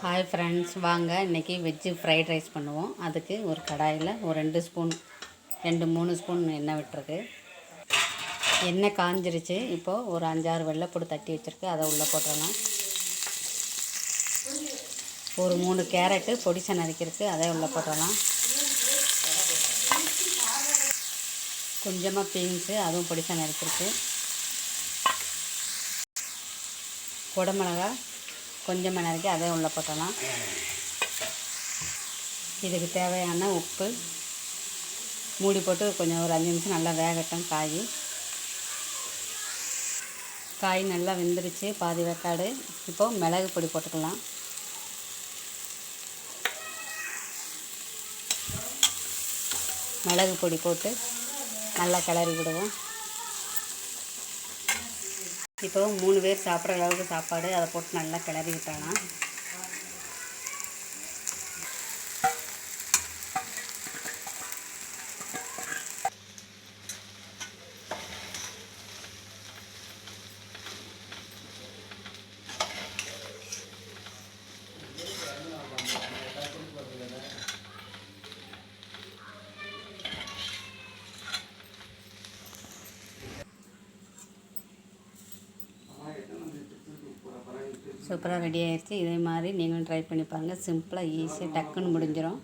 Hi friends வாங்க. இன்றைக்கி veg fried rice பண்ணுவோம். அதுக்கு ஒரு கடாயில் ஒரு ரெண்டு ஸ்பூன் ரெண்டு மூணு ஸ்பூன் எண்ணெய் விட்டுருக்கு. எண்ணெய் காஞ்சிருச்சு. இப்போது ஒரு அஞ்சாறு வெள்ளைப்பூடு தட்டி வச்சுருக்கு. அதை உள்ளே போட்டுடலாம் ஒரு மூணு கேரட்டு பொடிசை நறுக்கிருக்கு அதை உள்ளே போட்டுடலாம் கொஞ்சமாக பீன்ஸு அதுவும் பொடிசை நறுக்கிருக்கு குடமிளகா கொஞ்சமாக நறுக்கி அதை உள்ளே போட்டலாம். இதுக்கு தேவையான உப்பு மூடி போட்டு கொஞ்சம் ஒரு அஞ்சு நிமிஷம் நல்லா வேகட்டும் காய். காய் நல்லா வெந்துருச்சு. பாதி வேக்காடு இப்போது மிளகு பொடி போட்டுக்கலாம். மிளகு பொடி போட்டு நல்லா கிளறி விடுவோம். இப்போ மூணு பேர் சாப்பிட்ற அளவுக்கு சாப்பாடு அதை போட்டு நல்லா கிளறி விட்டலாம் சூப்பராக ரெடி ஆயிடுச்சு. இதே மாதிரி நீங்களும் ட்ரை பண்ணி பாருங்கள் சிம்பிளாக ஈஸியாக டக்குன்னு முடிஞ்சிடும்